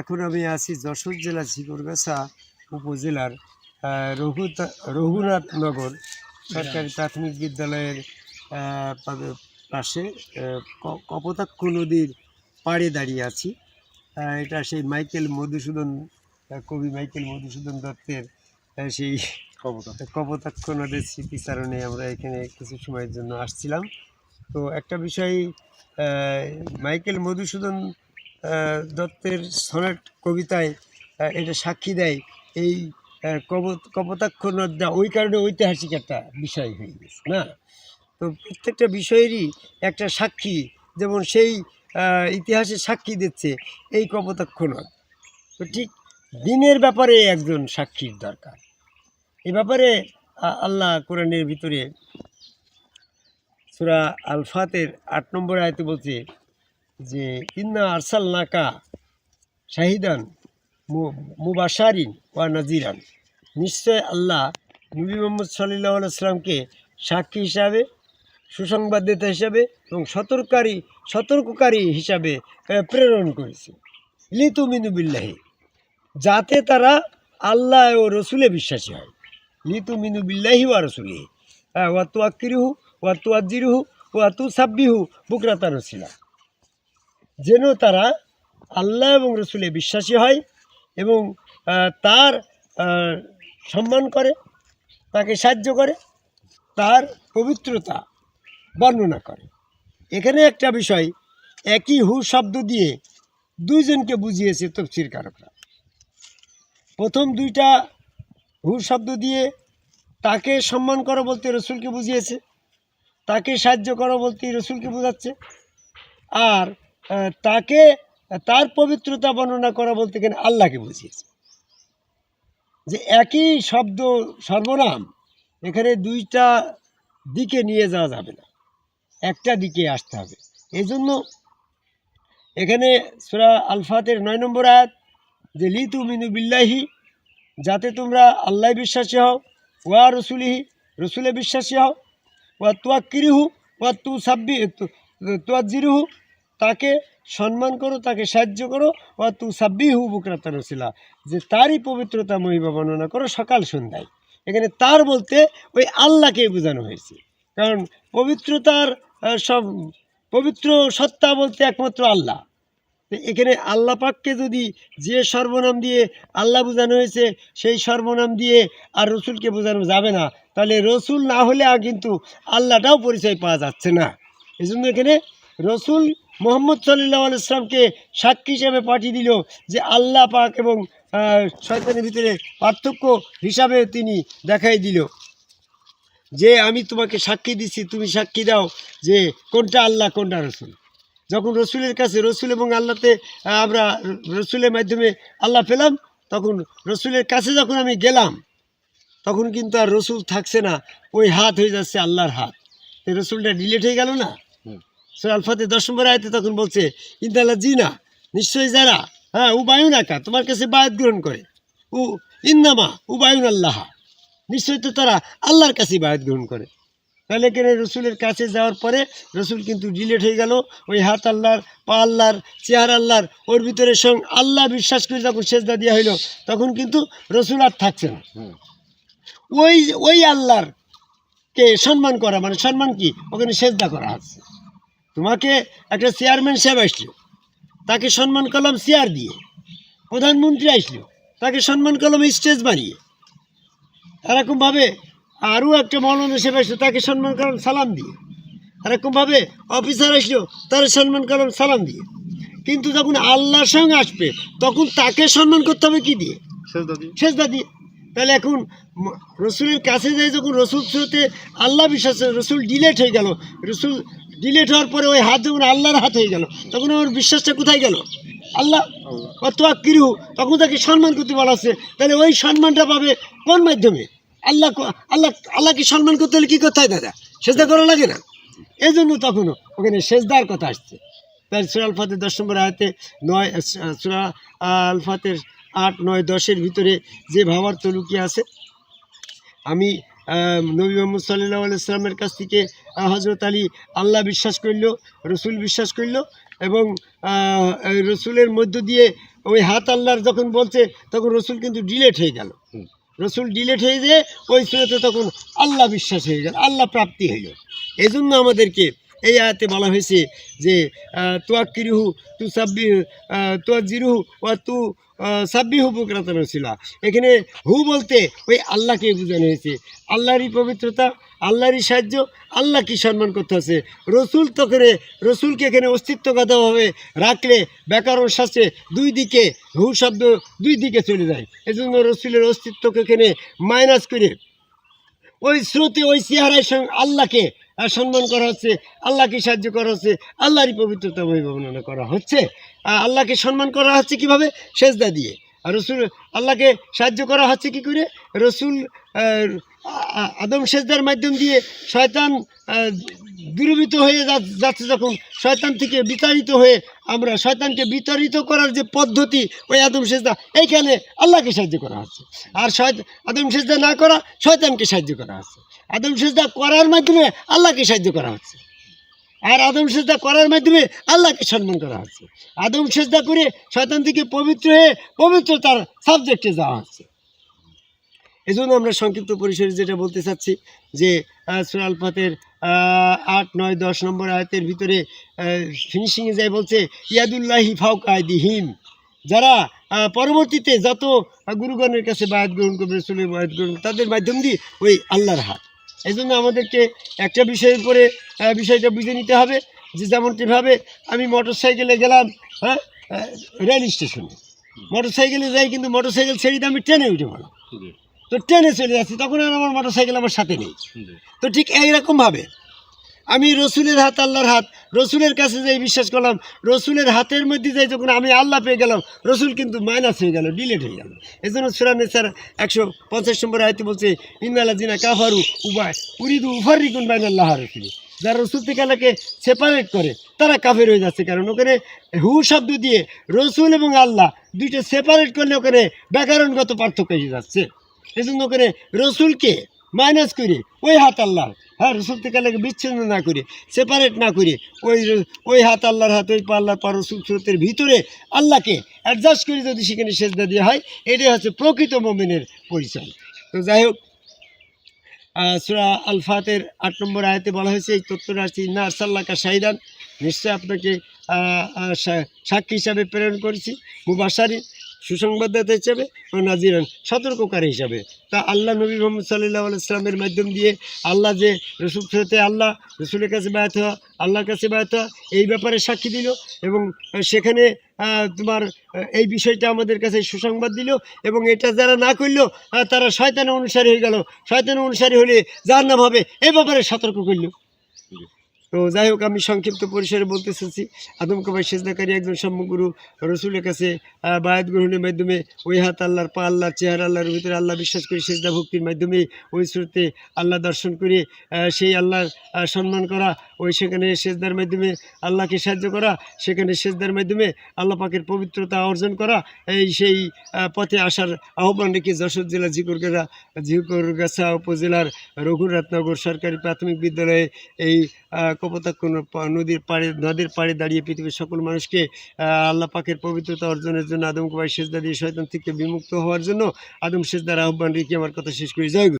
এখন আমি আছি যশোর জেলা ঝিকরগাছা উপজেলার রঘুতা রঘুনাথনগর সরকারি প্রাথমিক বিদ্যালয়ের পাশে কপোতাক্ষ নদীর পাড়ে দাঁড়িয়ে আছি। এটা সেই মাইকেল মধুসূদন কবি মাইকেল মধুসূদন দত্তের সেই কপোতাক্ষ। নদীর স্মৃতিচারণে আমরা এখানে কিছু সময়ের জন্য আসছিলাম। তো একটা বিষয় মাইকেল মধুসূদন দত্তের সনেট কবিতায় এটা সাক্ষী দেয়। এই কপোতাক্ষ নদটা ওই কারণে ঐতিহাসিক একটা বিষয় হয়ে গেছে না? তো প্রত্যেকটা বিষয়েরই একটা সাক্ষী যেমন সেই আহ, ইতিহাসে সাক্ষী দিচ্ছে এই কপোতাক্ষ নদ। তো ঠিক দিনের ব্যাপারে একজন সাক্ষীর দরকার। এ ব্যাপারে আল্লাহ কোরআনের ভিতরে সুরা আলফাতের আট নম্বর আয়তে বলছে যে, ইন্না আরসাল নাকা শাহিদান মু- মুবাশারিন ওয়া নাজিরান। নিশ্চয় আল্লাহ নবী মোহাম্মদ সাল্লাহ সাল্লামকে সাক্ষী হিসাবে, সুসংবাদদাতা হিসাবে এবং সতর্কারী সতর্ককারী হিসাবে প্রেরণ করেছে। লিতু মিনুবিল্লাহি যাতে তারা আল্লাহ ও রসুলে বিশ্বাসী হয়। লিতু মিনু বিল্লাহি ওয়া রসুলি ওয়া তু আকিরিহু ওয়া তু আজিরুহু ওয়া তু সাব্বিহু বুকরাতা রসিলা যেন তারা আল্লাহ এবং রসুলে বিশ্বাসী হয় এবং তার সম্মান করে, তাকে সাহায্য করে, তার পবিত্রতা বর্ণনা করে। এখানে একটা বিষয়, একই হু শব্দ দিয়ে দুইজনকে বুঝিয়েছে তফসির কারকরা। প্রথম দুইটা হু শব্দ দিয়ে তাকে সম্মান করো বলতে রসুলকে বুঝিয়েছে, তাকে সাহায্য করো বলতে রসুলকে বোঝাচ্ছে, আর তাকে, তার পবিত্রতা বর্ণনা করা বলতে গেলে আল্লাহকে বুঝিয়েছে। যে একই শব্দ সর্বনাম এখানে দুইটা দিকে নিয়ে যাওয়া যাবে না। একটা দিকে আসতে হবে। এই জন্য এখানে সুরা আলফাতের নয় নম্বর আয়াত, যে লিতু মিনু বিল্লাহি, যাতে তোমরা আল্লাহ বিশ্বাসী হও, ওয়া রসুলিহি, রসুলে বিশ্বাসী হও, ওয়া তুয়া কিরিহু ওয়া তু সাব্বি তুয়া জিরুহু তাকে সম্মান করো, তাকে সাহায্য করো। ওয়া তু সাব্বিহু বুকরাতা রসিলা যে তারই পবিত্রতা মহিমা বর্ণনা করো সকাল সন্ধ্যায়। এখানে তার বলতে ওই আল্লাহকে বোঝানো হয়েছে। কারণ পবিত্রতার সব পবিত্র সত্তা বলতে একমাত্র আল্লাহ। এখানে আল্লাহ পাককে যদি যে সর্বনাম দিয়ে আল্লাহ বোঝানো হয়েছে, সেই সর্বনাম দিয়ে আর রসুলকে বোঝানো যাবে না। তাহলে রসুল না হলে কিন্তু আল্লাহটাও পরিচয় পাওয়া যাচ্ছে না। এই জন্য এখানে রসুল মোহাম্মদ সাল্লাহ ইসলামকে সাক্ষী হিসেবে পাঠিয়ে দিল যে আল্লাহ পাক এবং শয়তানের ভিতরে পার্থক্য হিসাবে তিনি দেখাই দিল। যে আমি তোমাকে সাক্ষী দিচ্ছি তুমি সাক্ষী দাও যে কোনটা আল্লাহ, কোনটা রসুল। যখন রসুলের কাছে, রসুল এবং আল্লাহতে আমরা রসুলের মাধ্যমে আল্লাহ পেলাম, তখন রসুলের কাছে যখন আমি গেলাম, তখন কিন্তু আর রসুল থাকছে না, ওই হাত হয়ে যাচ্ছে আল্লাহর হাত। রসুলটা ডিলেট হয়ে গেল না? সুরা আলফাতে দশ নম্বর আয়তে তখন বলছে ইন্দাল্লা জি না নিশ্চয়ই যারা হ্যাঁ উ বায়ুন আকা তোমার কাছে বায়াত গ্রহণ করে। উ ইন্দামা উ বায়ুন আল্লাহ নিশ্চয়ই তো তারা আল্লাহর কাছেই বায়াত গ্রহণ করে। তাহলে এখানে রসুলের কাছে যাওয়ার পরে রসুল কিন্তু ডিলেট হয়ে গেল। ওই হাত আল্লাহর পা আল্লাহর চেহারা আল্লাহর ওর ভিতরে সঙ্গ আল্লাহ বিশ্বাস করে যখন সেজদা দেওয়া হইল তখন কিন্তু রসুল আর থাকছে না। ওই ওই আল্লাহর কে সম্মান করা মানে সম্মান কি? ওখানে সেজদা করা হচ্ছে তোমাকে একটা চেয়ারম্যান সাহেব আসলো। তাকে সম্মান করলাম চেয়ার দিয়ে। প্রধানমন্ত্রী আসলো। তাকে সম্মান করলাম স্টেজ বানিয়ে। এরকমভাবে আরও একটা মৌলানা সাহেব আসলো তাকে সম্মান করলাম সালাম দিয়ে। এরকমভাবে অফিসার আসলো তার সম্মান করলাম সালাম দিয়ে। কিন্তু যখন আল্লাহর সঙ্গে আসবে তখন তাকে সম্মান করতে হবে কি দিয়ে? সেজদা দিয়ে তাহলে এখন রসুলের কাছে যাই যখন রসুল স্রোতে আল্লাহ বিশ্বাস রসুল ডিলেট হয়ে গেল রসুল ডিলেট হওয়ার পরে ওই হাত যখন আল্লাহর হাত হয়ে গেল তখন আমার বিশ্বাসটা কোথায় গেল? আল্লাহ কত কিরু তখন তাকে সম্মান করতে বলা হচ্ছে তাহলে ওই সম্মানটা পাবে কোন মাধ্যমে? আল্লাহ আল্লাহ আল্লাহকে সম্মান করতে হলে কী করতে হয় দাদা? সেজদা করা লাগে না? এই জন্য তখনও ওখানে সেজদার কথা আসছে। তাই সুরা আলফাতের দশ নম্বর আয়াতে নয় সুরা আলফাতের আট নয় দশের ভিতরে যে ভাবার্থ লুকিয়ে আছে আমি নবী মোহাম্মদ সাল্লাহ ইসলামের কাছ থেকে হজরত আলী আল্লাহ বিশ্বাস করল রসুল বিশ্বাস করল এবং রসুলের মধ্য দিয়ে ওই হাত আল্লাহর যখন বলছে তখন রসুল কিন্তু ডিলেট হয়ে গেল। রসুল ডিলেট হয়ে যেয়ে ওই সুরতে তখন আল্লাহ বিশ্বাস হয়ে গেল আল্লাহ প্রাপ্তি হইল। এই এজন্য আমাদেরকে এই আয়াতে বলা হয়েছে যে তোয়া কিরুহু, তু সাব্বি তোয়া জিরুহু ও তু সাব্বিহু বুকরাতন ছিল এখানে হু বলতে ওই আল্লাহকে বোঝানো হয়েছে। আল্লাহরই পবিত্রতা, আল্লাহরই সাহায্য আল্লাহ কি সম্মান করতে আছে। রসুল তো করে, রসুলকে এখানে অস্তিত্বগতভাবে রাখলে ব্যাকরণ শাস্ত্রে দুই দিকে হু শব্দ দুই দিকে চলে যায়। এজন্য রসুলের অস্তিত্বকে এখানে মাইনাস করে ওই স্রোতে ওই চেহারায় সঙ্গে আল্লাহকে সম্মান করা হচ্ছে, আল্লাহকে সাহায্য করা হচ্ছে, আল্লাহরই পবিত্রতা বর্ণনা করা হচ্ছে। আল্লাহকে সম্মান করা হচ্ছে কীভাবে? সেজদা দিয়ে। আর রসুল, আল্লাহকে সাহায্য করা হচ্ছে কি করে? রসুল আদম সেজদার মাধ্যম দিয়ে শয়তান দূরীভূত হয়ে যাচ্ছে যখন, শয়তান থেকে বিতাড়িত হয়ে আমরা শয়তানকে বিতাড়িত করার যে পদ্ধতি, ওই আদম সেজদা, এইখানে আল্লাহকে সাহায্য করা হচ্ছে। আর আদম সেজদা না করা, শয়তানকে সাহায্য করা হচ্ছে। আদম সেজদা করার মাধ্যমে আল্লাহকে সাহায্য করা হচ্ছে। আর আদম সেজদা করার মাধ্যমে আল্লাহকে সম্মান করা হচ্ছে। আদম সেজদা করে শয়তান থেকে পবিত্র হয়ে পবিত্রতার সাবজেক্টে যাওয়া হচ্ছে। এই জন্য আমরা সংক্ষিপ্ত পরিসরে যেটা বলতে চাচ্ছি যে সুরাল ফাতের আট, নয়, দশ নম্বর আয়তের ভিতরে ফিনিশিংয়ে যাই বলছে, ইয়াদুল্লাহি ফাউকায়দি হিম যারা পরবর্তীতে যত গুরুগণের কাছে বায়াত গ্রহণ করবে, রসুলের বায়াত গ্রহণ তাদের মাধ্যম দিয়ে ওই আল্লাহর হাত। এই জন্য আমাদেরকে একটা বিষয়ের উপরে বিষয়টা বুঝে নিতে হবে যে যেমনটিভাবে আমি মোটর সাইকেলে গেলাম হ্যাঁ রেল স্টেশনে। মোটর সাইকেলে যাই কিন্তু মোটর সাইকেল ছেড়ে দিয়ে আমি ট্রেনে উঠে পড়লাম। তো ট্রেনে চলে যাচ্ছি তখন আর আমার মোটর সাইকেল আমার সাথে নেই। তো ঠিক এইরকমভাবে আমি রসুলের হাত আল্লাহর হাত রসুলের কাছে যাই বিশ্বাস করলাম রসুলের হাতের মধ্যে যাই যখন আমি আল্লাহ পেয়ে গেলাম রসুল কিন্তু মাইনাস হয়ে গেল ডিলেট হয়ে গেল। এই জন্য সুরানে স্যার একশো পঞ্চাশ নম্বর আয়তে বলছে ইন্দালা জিনা কাফারু উবায় উরিদু উফারিকুন বাইন আল্লাহ রসুলি। যারা রসুল থেকে আল্লাহকে সেপারেট করে তারা কাফের হয়ে যাচ্ছে। কারণ ওখানে হু শব্দ দিয়ে রসুল এবং আল্লাহ দুইটা সেপারেট করলে ওখানে ব্যাকরণগত পার্থক্য এসে যাচ্ছে। এই জন্য করে রসুলকে মাইনাস করে ওই হাত আল্লাহ হ্যাঁ রসুল থেকে আল্লাহকে বিচ্ছিন্ন না করে সেপারেট না করে ওই ওই হাত আল্লাহর হাত ওই পা আল্লাহর পা রসুল স্রোতের ভিতরে আল্লাহকে অ্যাডজাস্ট করে যদি সেখানে সেজদা দেওয়া হয় এটাই হচ্ছে প্রকৃত মোমেনের পরিচয়। তো যাই হোক আহ, আলফাতের আট নম্বর আয়তে বলা হয়েছে এই তথ্যটা আছে ইন্না আরসাল্লাকা শাহিদান। নিশ্চয় আপনাকে সাক্ষী হিসাবে প্রেরণ করেছি মুবাসারি সুসংবাদদাতা হিসাবে ও নাজিরান সতর্ককারী হিসাবে। তা আল্লাহ নবী মোহাম্মদ সাল্লাহ ইসলামের মাধ্যম দিয়ে আল্লাহ যে রসুল ফেরতে আল্লাহ, রসুলের কাছে ব্যর্থ হওয়া, আল্লাহর কাছে ব্যর্থ এই ব্যাপারে সাক্ষী দিল এবং সেখানে তোমার এই বিষয়টা আমাদের কাছে সুসংবাদ দিল এবং এটা যারা না করল তারা শয়তান অনুসারী হয়ে গেল। শয়তান অনুসারী হলে যার নাম হবে। এই ব্যাপারে সতর্ক করল। তো যাই হোক, আমি সংক্ষিপ্ত পরিসরে বলতে চাচ্ছি আদম কবাই সেজদাকারী একজন সম্মগুরু রসুলের কাছে বায়াত গ্রহণের মাধ্যমে ওই হাত আল্লাহর পা, আল্লাহর চেহারা, আল্লাহর ভিতরে আল্লাহ বিশ্বাস করে সেজদা ভক্তির মাধ্যমে ওই স্রোতে আল্লাহ দর্শন করে সেই আল্লাহর সম্মান করা, ওই সেখানে সেজদার মাধ্যমে আল্লাহকে সাহায্য করা, সেখানে সেজদার মাধ্যমে আল্লাহ পাকের পবিত্রতা অর্জন করা, এই সেই পথে আসার আহ্বান রেখে যশোর জেলা ঝিকরগাছা ঝিকরগাছা উপজেলার রঘুনাথনগর সরকারি প্রাথমিক বিদ্যালয়ে এই কপোতাক্ষ নদীর পাড়ে নদীর পাড়ে দাঁড়িয়ে পৃথিবীর সকল মানুষকে আল্লাহ পাকের পবিত্রতা অর্জনের জন্য আদম কুমার সেজদা দিয়ে শয়তান থেকে বিমুক্ত হওয়ার জন্য আদম সেজদার আহ্বান রেখে আমার কথা শেষ করি জয়।